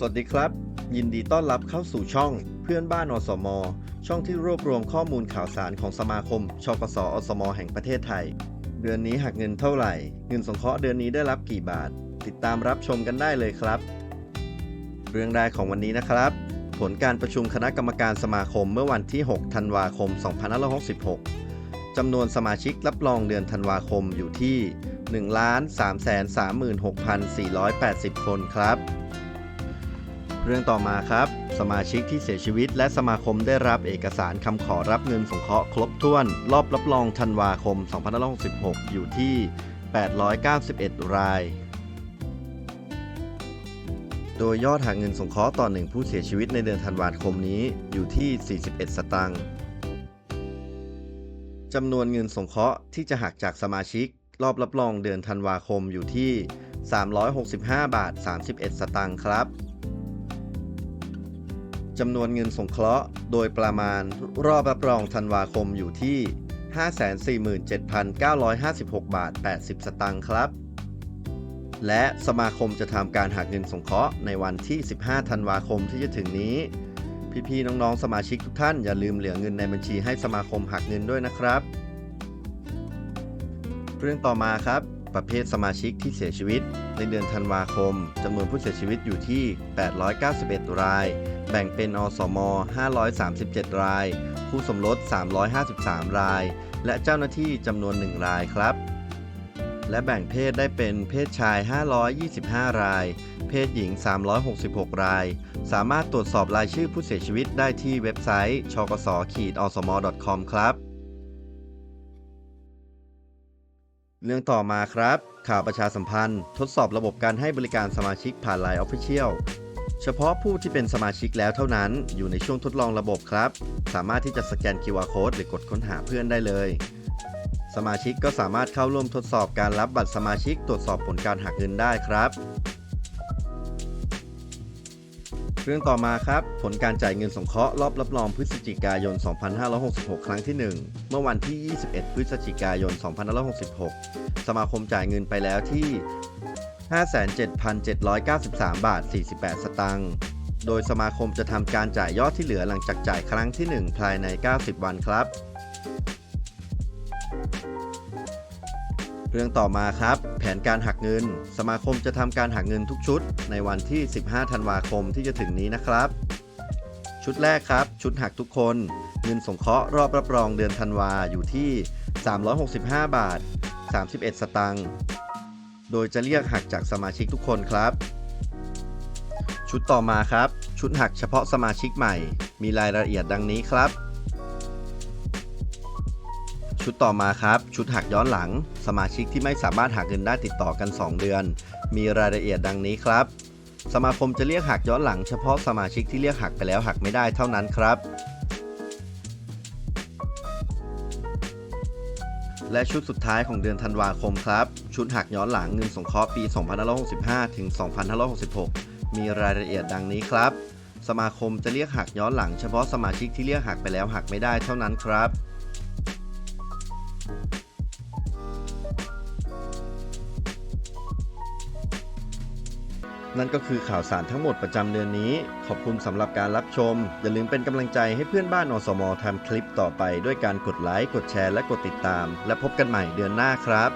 สวัสดีครับ ยินดีต้อนรับเข้าสู่ช่องเพื่อนบ้านอสม ช่องที่รวบรวมข้อมูลข่าวสารของสมาคมชกสอสม แห่งประเทศไทย เดือนนี้หักเงินเท่าไหร่ เงินสงเคราะห์เดือนนี้ได้รับกี่บาท ติดตามรับชมกันได้เลยครับ เรื่องแรกของวันนี้นะครับ ผลการประชุมคณะกรรมการสมาคมเมื่อวันที่ 6 ธันวาคม 2566จำนวนสมาชิกรับรองเดือนธันวาคมอยู่ที่ 1,336,480 คนครับ เรื่องต่อมาครับ สมาชิกที่เสียชีวิต และสมาคมได้รับเอกสารคำขอรับเงินสงเคราะห์ครบถ้วน รอบรับรองธันวาคม 2566 อยู่ที่ 891 ราย โดยยอดหักเงินสงเคราะห์ต่อหนึ่งผู้เสียชีวิตในเดือนธันวาคมนี้อยู่ที่ 41 สตางค์จำนวนเงินสงเคราะห์ที่จะหักจากสมาชิก รอบรับรองเดือนธันวาคมอยู่ที่ 365 บาท 31 สตางค์ครับ จำนวนเงินสงเคราะห์โดยประมาณรอบรับรองธันวาคมอยู่ที่ 547,956 บาท 80 สตางค์ครับ และสมาคมจะทำการหักเงินสงเคราะห์ในวันที่ 15 ธันวาคมที่จะถึงนี้ พี่ๆ น้องๆ สมาชิกทุกท่านอย่าลืมเหลือเงินในบัญชีให้สมาคมหักเงินด้วยนะครับ เรื่องต่อมาครับ ประเภทสมาชิกที่เสียชีวิต ในเดือนธันวาคมจำนวนผู้เสียชีวิตอยู่ที่ 891 ราย แบ่งเป็นอสม 537 ราย คู่สมรส 353 ราย และเจ้าหน้าที่จำนวน 1 รายครับ และแบ่งเพศได้เป็นเพศชาย 525 ราย เพศหญิง 366 ราย สามารถตรวจสอบรายชื่อผู้เสียชีวิตได้ที่เว็บไซต์ชกสขีดอสม .com ครับ เรื่องต่อมาครับ ข่าวประชาสัมพันธ์ ทดสอบระบบการให้บริการสมาชิกผ่าน Line Official เฉพาะผู้ที่เป็นสมาชิกแล้วเท่านั้น อยู่ในช่วงทดลองระบบครับ สามารถที่จะสแกน QR Code หรือกดค้นหาเพื่อนได้เลย สมาชิกก็สามารถเข้าร่วมทดสอบการรับบัตรสมาชิกตรวจสอบผลการหักเงินได้ครับ เรื่องต่อมาครับ ผลการจ่ายเงินสงเคราะห์รอบรับรองพฤศจิกายน 2566 ครั้งที่ 1 เมื่อวันที่ 21 พฤศจิกายน 2566 สมาคมจ่ายเงินไปแล้วที่ 57,793 บาท 48 สตางค์โดยสมาคมจะทำการจ่ายยอดที่เหลือหลังจากจ่ายครั้งที่ 1 ภายใน 90 วันครับ เรื่องต่อมาครับ แผนการหักเงิน สมาคมจะทำการหักเงินทุกชุด ในวันที่ 15 ธันวาคมที่จะถึงนี้นะครับ ชุดแรกครับ ชุดหักทุกคน เงินสงเคราะห์รอบรับรองเดือนธันวาอยู่ที่ 365 บาท 31 สตางค์โดยจะเรียกหักจากสมาชิกทุกคนครับ ชุดต่อมาครับ ชุดหักเฉพาะสมาชิกใหม่ มีรายละเอียดดังนี้ครับ ชุดต่อมาครับ ชุดหักย้อนหลัง สมาชิกที่ไม่สามารถหักเงินได้ติดต่อกัน 2 เดือน มีรายละเอียดดังนี้ครับ สมาคมจะเรียกหักย้อนหลังเฉพาะสมาชิกที่เรียกหักไปแล้วหักไม่ได้เท่านั้นครับ และชุดสุดท้ายของเดือนธันวาคมครับ ชุดหักย้อนหลังเงินสงเคราะห์ปี 2565 ถึง 2566 มีรายละเอียดดังนี้ครับ สมาคมจะเรียกหักย้อนหลังเฉพาะสมาชิกที่เรียกหักไปแล้วหักไม่ได้เท่านั้นครับ นั่นก็คือข่าวสารทั้งหมดประจำเดือนนี้ ขอบคุณสำหรับการรับชม อย่าลืมเป็นกำลังใจให้เพื่อนบ้านอสมทำคลิปต่อไป ด้วยการกดไลค์ กดแชร์ และกดติดตาม และพบกันใหม่เดือนหน้าครับ